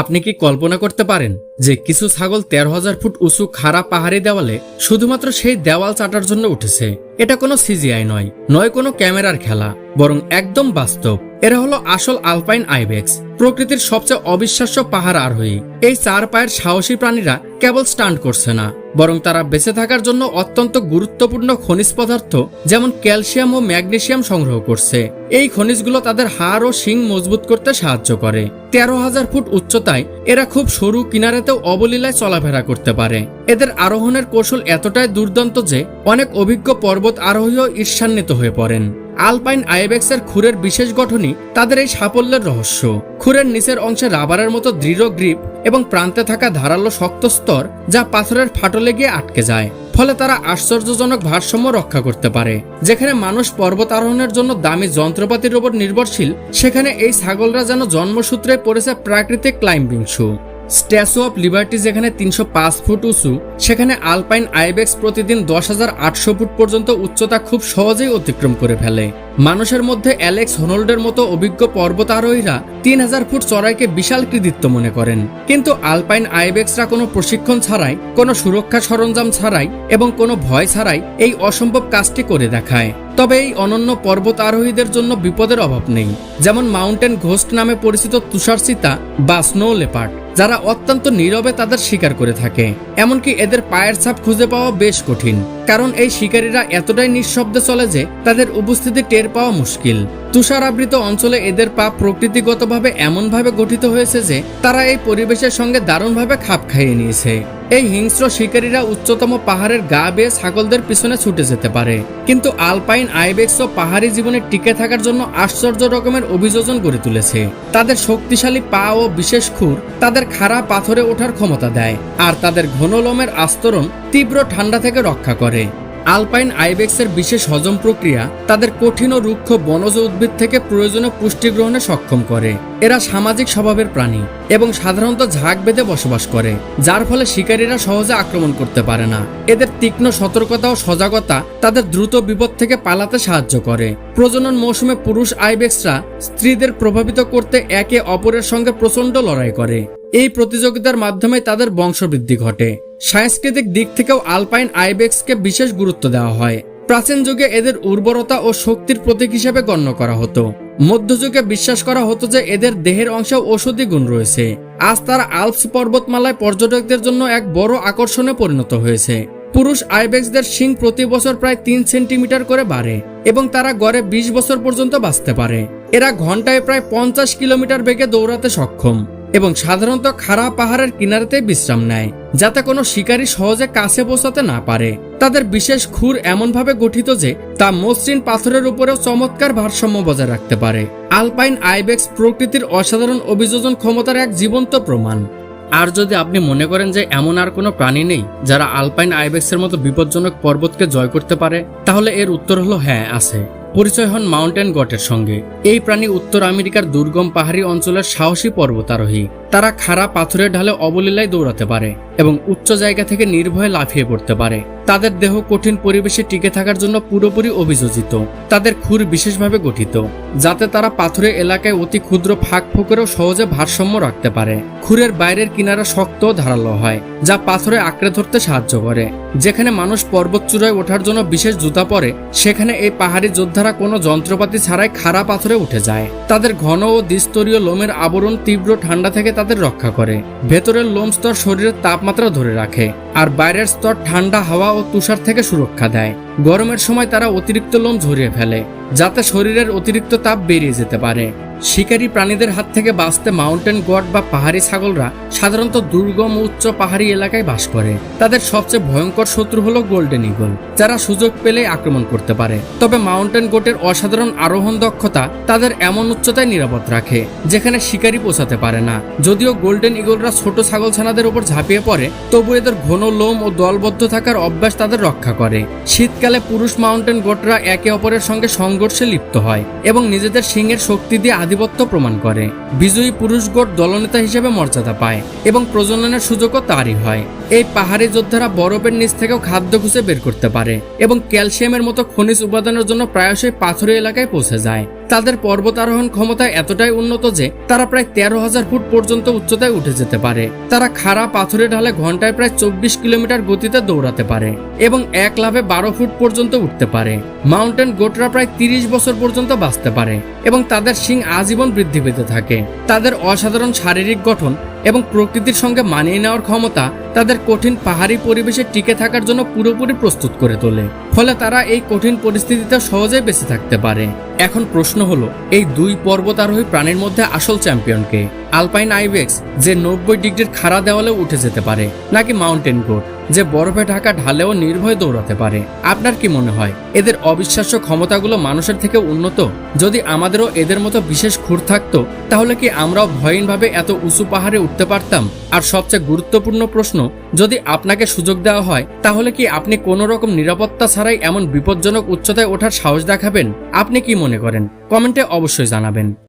আপনি কি কল্পনা করতে পারেন যে কিছু ছাগল তেরো হাজার ফুট উঁচু খাড়া পাহাড়ি দেওয়ালে শুধুমাত্র সেই দেওয়াল চাটার জন্য উঠেছে? এটা কোনো সিজিআই নয় নয় কোনো ক্যামেরার খেলা, বরং একদম বাস্তব। এরা হলো আসল আলপাইন আইবেক্স প্রকৃতির সবচেয়ে অবিশ্বাস্য পাহাড় আরোহী এই চার পায়ের সাহসী প্রাণীরা কেবল স্টান্ট করছে না, বরং তারা বেঁচে থাকার জন্য অত্যন্ত গুরুত্বপূর্ণ খনিজ পদার্থ, যেমন ক্যালসিয়াম ও ম্যাগনেসিয়াম সংগ্রহ করছে। এই খনিজগুলো তাদের হাড় ও শিং মজবুত করতে সাহায্য করে। তেরো হাজার ফুট উচ্চতায় এরা খুব সরু কিনারেতেও অবলীলায় চলাফেরা করতে পারে। এদের আরোহণের কৌশল এতটাই দুর্দান্ত যে, অনেক অভিজ্ঞ পর্বত আরোহীও ঈর্ষান্বিত হয়ে পড়েন। আলপাইন আইবেক্সের খুরের বিশেষ গঠনই তাদের এই সাফল্যের রহস্য। খুরের নিচের অংশে রাবারের মতো দৃঢ় গ্রিপ এবং প্রান্তে থাকা ধারালো শক্ত স্তর যা পাথরের ফাটলে গিয়ে আটকে যায়। ফলে তারা আশ্চর্যজনক ভারসাম্য রক্ষা করতে পারে। যেখানে মানুষ পর্বত আরোহণের জন্য দামি যন্ত্রপাতির উপর নির্ভরশীল, সেখানে এই ছাগলরা যেন জন্মসূত্রে পড়েছে প্রাকৃতিক climbing shoe. Statue of Liberty যেখানে তিনশো পাঁচ ফুট উঁচু, সেখানে আলপাইন আইবেক্স প্রতিদিন দশ হাজার আটশো ফুট পর্যন্ত উচ্চতা খুব সহজেই অতিক্রম করে ফেলে। মানুষের মধ্যে অ্যালেক্স হোনল্ডের মতো অভিজ্ঞ পর্বতারোহীরা তিন হাজার ফুট চড়াইকে বিশাল কৃতিত্ব মনে করেন। কিন্তু আলপাইন আইবেক্সরা কোনো প্রশিক্ষণ ছাড়াই, কোনো সুরক্ষা সরঞ্জাম ছাড়াই এবং কোনো ভয় ছাড়াই এই অসম্ভব কাজটি করে দেখায়। তবে এই অনন্য পর্বত আরোহীদের জন্য বিপদের অভাব নেই। যেমন মাউন্টেন ঘোস্ট নামে পরিচিত তুষার চিতা বা স্নো লেপার্ড। যারা অত্যন্ত নীরবে তাদের শিকার করে থাকে। এমনকি এদের পায়ের ছাপ খুঁজে পাওয়া বেশ কঠিন। কারণ এই শিকারীরা এতটাই নিঃশব্দে চলে যে তাদের উপস্থিতি টের পাওয়া মুশকিল। তুষারাবৃত অঞ্চলে এদের পা প্রকৃতিগতভাবে এমনভাবে গঠিত হয়েছে যে তারা এই পরিবেশের সঙ্গে দারুণভাবে খাপ খাইয়ে নিয়েছে। এই হিংস্র শিকারীরা উচ্চতম পাহাড়ের গা বেয়ে ছাগলদের পিছনে ছুটে যেতে পারে। কিন্তু আলপাইন, আইবেক্স ও পাহাড়ি জীবনে টিকে থাকার জন্য আশ্চর্য রকমের অভিযোজন গড়ে তুলেছে। তাদের শক্তিশালী পা ও বিশেষ খুর তাদের খাড়া পাথরে ওঠার ক্ষমতা দেয়। আর তাদের ঘন লোমের আস্তরণ তীব্র ঠান্ডা থেকে রক্ষা করে। আলপাইন আইবেক্সের বিশেষ হজম প্রক্রিয়া তাদের কঠিন ও রুক্ষ বনজ উদ্ভিদ থেকে প্রয়োজনীয় পুষ্টি গ্রহণে সক্ষম করে। এরা সামাজিক স্বভাবের প্রাণী এবং সাধারণত ঝাঁক বেঁধে বসবাস করে, যার ফলে শিকারীরা সহজে আক্রমণ করতে পারে না। এদের তীক্ষ্ণ সতর্কতা ও সজাগতা তাদের দ্রুত বিপদ থেকে পালাতে সাহায্য করে। প্রজনন মৌসুমে পুরুষ আইবেক্সরা স্ত্রীদের প্রভাবিত করতে একে অপরের সঙ্গে প্রচণ্ড লড়াই করে। এই প্রতিযোগিতার মাধ্যমে তাদের বংশবৃদ্ধি ঘটে। সাংস্কৃতিক দিক থেকেও আলপাইন আইবেক্সকে বিশেষ গুরুত্ব দেওয়া হয়। প্রাচীন যুগে এদের উর্বরতা ও শক্তির প্রতীক হিসেবে গণ্য করা হতো। মধ্যযুগে বিশ্বাস করা হতো যে এদের দেহের অংশে ঔষধি গুণ রয়েছে। আজ তারা আলপস পর্বতমালায় পর্যটকদের জন্য এক বড় আকর্ষণে পরিণত হয়েছে। পুরুষ আইবেক্সদের শিং প্রতি বছর প্রায় তিন সেন্টিমিটার করে বাড়ে এবং তারা গড়ে বিশ বছর পর্যন্ত বাঁচতে পারে। এরা ঘন্টায় প্রায় পঞ্চাশ কিলোমিটার বেগে দৌড়াতে সক্ষম। এবং সাধারণত খাড়া পাহাড়ের কিনারাতে বিশ্রাম নেয়, যাতে কোনো শিকারী সহজে কাছে পৌঁছাতে না পারে। তাদের বিশেষ খুর এমনভাবে গঠিত যে, তা মসৃণ পাথরের উপরেও চমৎকার ভারসাম্য বজায় রাখতে পারে। আলপাইন আইবেক্স প্রকৃতির অসাধারণ অভিযোজন ক্ষমতার এক জীবন্ত প্রমাণ। আর যদি আপনি মনে করেন যে এমন আর কোনো প্রাণী নেই, যারা আলপাইন আইবেক্সের মতো বিপজ্জনক পর্বতকে জয় করতে পারে, তাহলে এর উত্তর হলো হ্যাঁ আছে। পরিচয় হন মাউন্টেন গটের সঙ্গে। এই প্রাণী উত্তর আমেরিকার দুর্গম পাহাড়ি অঞ্চলের সাহসী পর্বতারোহী। তারা খাড়া পাথরের ঢালে অবলীলায় দৌড়াতে পারে এবং উচ্চ জায়গা থেকে নির্ভয়ে লাফিয়ে পড়তে পারে। তাদের দেহ কঠিন পরিবেশে টিকে থাকার জন্য পুরোপুরি অভিযোজিত। তাদের খুর বিশেষভাবে গঠিত। যাতে তারা পাথরের এলাকায় অতি ক্ষুদ্র ফাঁক ফোকরেও সহজে ভারসাম্য রাখতে পারে। খুরের বাইরের কিনারা শক্ত ধারালো হয়, যা পাথরে আঁকড়ে ধরতে সাহায্য করে। যেখানে মানুষ পর্বত চূড়ায় ওঠার জন্য বিশেষ জুতা পরে, সেখানে এই পাহাড়ি যোদ্ধারা কোনো যন্ত্রপাতি ছাড়াই খাড়া পাথরে উঠে যায়। তাদের ঘন ও দ্বিস্তরীয় লোমের আবরণ তীব্র ঠান্ডা থেকে তাদের রক্ষা করে। ভেতরের লোম স্তর শরীরের তাপমাত্রা ধরে রাখে, আর বাইরের স্তর ঠান্ডা হাওয়া ও তুষার থেকে সুরক্ষা দেয়। গরমের সময় তারা অতিরিক্ত লোম ঝরিয়ে ফেলে, যাতে শরীরের অতিরিক্ত তাপ বেরিয়ে যেতে পারে। শিকারী প্রাণীদের হাত থেকে বাঁচতে মাউন্টেন গড বা পাহাড়ি ছাগলরা সাধারণত দুর্গম উচ্চ পাহাড়ি এলাকায় বাস করে। তাদের সবচেয়ে ভয়ঙ্কর শত্রু হলো গোল্ডেন ইগল যারা সুযোগ পেলে আক্রমণ করতে পারে। তবে মাউন্টেন গোটের অসাধারণ আরোহণ দক্ষতা তাদের এমন উচ্চতায় নিরাপদ রাখে, যেখানে শিকারী পৌঁছাতে পারে না। যদিও গোল্ডেন ইগলরা ছোট ছাগল ছানাদের উপর ঝাঁপিয়ে পড়ে, তবু এদের ঘন লোম ও দলবদ্ধ থাকার অভ্যাস তাদের রক্ষা করে। শীতকালে পুরুষ মাউন্টেন গোটরা একে অপরের সঙ্গে সংঘর্ষে লিপ্ত হয় এবং নিজেদের সিংহের শক্তি দিয়ে আধিপত্য প্রমাণ করে। বিজয়ী পুরুষ গোট দলনেতা হিসেবে মর্যাদা পায় এবং প্রজননের সুযোগও তারই হয়। এই পাহাড়ি যোদ্ধারা বরফের নিচ থেকেও খাদ্য খুঁজে বের করতে পারে এবং ক্যালসিয়ামের মতো খনিজ উপাদানের জন্য প্রায়শই পাথুরে এলাকায় পৌঁছে যায়। তাদের পর্বতারোহণ ক্ষমতা এতটাই উন্নত যে তারা প্রায় তেরো হাজার ফুট পর্যন্ত উচ্চতায় উঠে যেতে পারে। তারা খাড়া পাথুরে ঢালে ঘন্টায় প্রায় চব্বিশ কিলোমিটার গতিতে দৌড়াতে পারে এবং এক লাভে বারো ফুট পর্যন্ত উঠতে পারে। মাউন্টেন গোটরা প্রায় তিরিশ বছর পর্যন্ত বাঁচতে পারে এবং তাদের শিং আজীবন বৃদ্ধি পেতে থাকে। তাদের অসাধারণ শারীরিক গঠন এবং প্রকৃতির সঙ্গে মানিয়ে নেওয়ার ক্ষমতা তাদের কঠিন পাহাড়ি পরিবেশে টিকে থাকার জন্য পুরোপুরি প্রস্তুত করে তোলে। ফলে তারা এই কঠিন পরিস্থিতিতে সহজে বেঁচে থাকতে পারে। এখন প্রশ্ন হলো, এই দুই পর্বতারোহী প্রাণীর মধ্যে আসল চ্যাম্পিয়নকে আলপাইন আইবেক্স যে নব্বই ডিগ্রির খাড়া দেওয়ালেও উঠে যেতে পারে, নাকি মাউন্টেন গোট যে বরফে ঢাকা ঢালেও নির্ভয় দৌড়াতে পারে। আপনার কি মনে হয়, এদের অবিশ্বাস্য ক্ষমতাগুলো মানুষের থেকে উন্নত? যদি আমাদেরও এদের মতো বিশেষ খুর থাকতো, তাহলে কি আমরাও ভয়হীনভাবে এত উঁচু পাহাড়ে উঠতে পারতাম? আর সবচেয়ে গুরুত্বপূর্ণ প্রশ্ন, যদি আপনাকে সুযোগ দেওয়া হয়, তাহলে কি আপনি কোনো রকম নিরাপত্তা ছাড়াই এমন বিপজ্জনক উচ্চতায় ওঠার সাহস দেখাবেন? আপনি কি মনে করেন? কমেন্টে অবশ্যই জানাবেন।